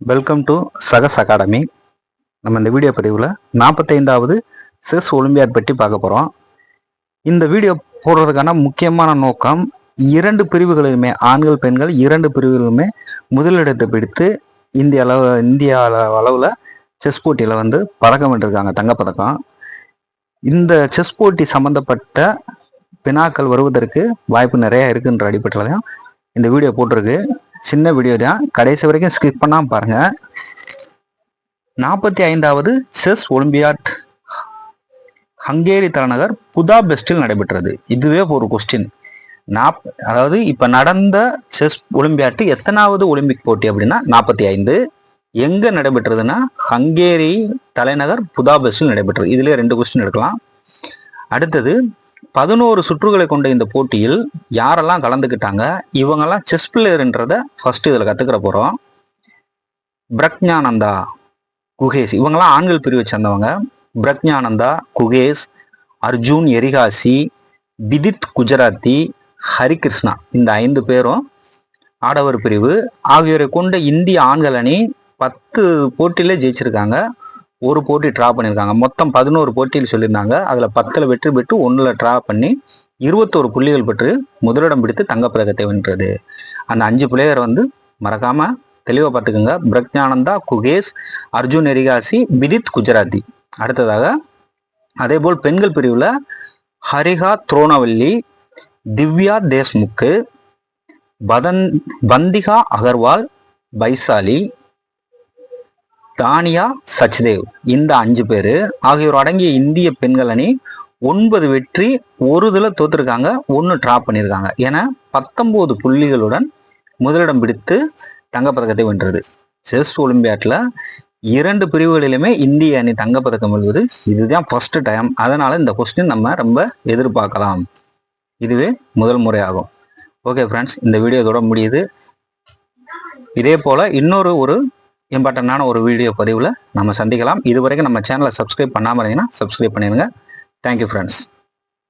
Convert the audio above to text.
Welcome to சகஸ் academy நம்ம இந்த video பதிவில் நாற்பத்தைந்தாவது செஸ் ஒலிம்பியாட் பற்றி பார்க்க போகிறோம் இந்த வீடியோ போடுறதுக்கான முக்கியமான நோக்கம் இரண்டு பிரிவுகளிலுமே ஆண்கள் பெண்கள் இரண்டு பிரிவுகளுமே முதலிடத்தை பிடித்து இந்திய அளவு இந்திய அளவில் செஸ் போட்டியில் வந்து பதக்கம் வென்றிருக்காங்க தங்கப்பதக்கம். இந்த செஸ் போட்டி சம்மந்தப்பட்ட வினாக்கள் வருவதற்கு வாய்ப்பு நிறையா இருக்குன்ற அடிப்படையிலையும் இந்த வீடியோ போட்டிருக்கு. சின்ன வீடியோ தான். கடைசி வரைக்கும் ஸ்கிப் பண்ணாம பாருங்க. நாற்பத்தி ஐந்தாவது செஸ் ஒலிம்பியாட் ஹங்கேரி தலைநகர் புதாபெஸ்டில் நடைபெற்றது. இதுவே ஒரு கொஸ்டின் நாப் அதாவது இப்ப நடந்த செஸ் ஒலிம்பியாட்டு எத்தனாவது ஒலிம்பிக் போட்டி அப்படின்னா நாற்பத்தி ஐந்து. எங்க நடைபெற்றதுன்னா ஹங்கேரி தலைநகர் புதாபெஸ்டில் நடைபெற்றது. இதுலயே ரெண்டு கொஸ்டின் எடுக்கலாம். அடுத்தது பதினோரு சுற்றுகளை கொண்ட இந்த போட்டியில் யாரெல்லாம் கலந்துக்கிட்டாங்க? இவங்கெல்லாம் செஸ் பிளேயர்ன்றத ஃபர்ஸ்ட் இதில் கற்றுக்கிற போகிறோம் பிரக்ஞானந்தா குகேஷ். இவங்கெல்லாம் ஆண்கள் பிரிவை சேர்ந்தவங்க. பிரக்ஞானந்தா குகேஷ் அர்ஜுன் எரிகாசி விதித் குஜராத்தி ஹரிகிருஷ்ணா. இந்த ஐந்து பேரும் ஆடவர் பிரிவு. ஆகியோரை கொண்ட இந்திய ஆண்கள் அணி பத்து போட்டியிலே ஜெயிச்சிருக்காங்க. ஒரு போட்டி ட்ரா பண்ணியிருக்காங்க. மொத்தம் பதினோரு போட்டியில் சொல்லியிருந்தாங்க. அதில் பத்தில் வெற்றி பெற்று ஒன்றில் ட்ரா பண்ணி இருபத்தோரு புள்ளிகள் பெற்று முதலிடம் பிடித்து தங்கப்பதக்கத்தை வென்றது. அந்த அஞ்சு பிளேயர் வந்து மறக்காமல் தெளிவாக பார்த்துக்கோங்க. பிரக்ஞானந்தா குகேஷ் அர்ஜுன் எரிகாசி விதித் குஜராத்தி. அடுத்ததாக அதேபோல் பெண்கள் பிரிவில் ஹரிகா த்ரோனவல்லி திவ்யா தேஷ்முக்கு பதன் பந்திகா அகர்வால் பைசாலி தானியா சச்தேவ். இந்த அஞ்சு பேர். ஆகியோர் அடங்கிய இந்திய பெண்கள் அணி ஒன்பது வெற்றி ஒரு இதில் தோத்துருக்காங்க. ஒன்று ட்ரா பண்ணியிருக்காங்க என பத்தொம்போது புள்ளிகளுடன் முதலிடம் பிடித்து தங்கப்பதக்கத்தை வென்றது. செஸ் ஒலிம்பியாட்டில் இரண்டு பிரிவுகளிலுமே இந்திய அணி தங்கப்பதக்கம் வெல்வது இதுதான் ஃபர்ஸ்ட் டைம் அதனால இந்த கொஸ்டின் நம்ம ரொம்ப எதிர்பார்க்கலாம். இதுவே முதல் முறையாகும் ஓகே ஃப்ரெண்ட்ஸ் இந்த வீடியோ இதோட முடியுது. இதே போல் இன்னொரு ஒரு இம்பார்ட்டண்டான ஒரு வீடியோ பதிவில் நம்ம சந்திக்கலாம். இதுவரைக்கும் நம்ம சேனலை சப்ஸ்கிரைப் பண்ணாமல் இருந்தீங்கன்னா சப்ஸ்கிரைப் பண்ணிடுங்க. Thank you friends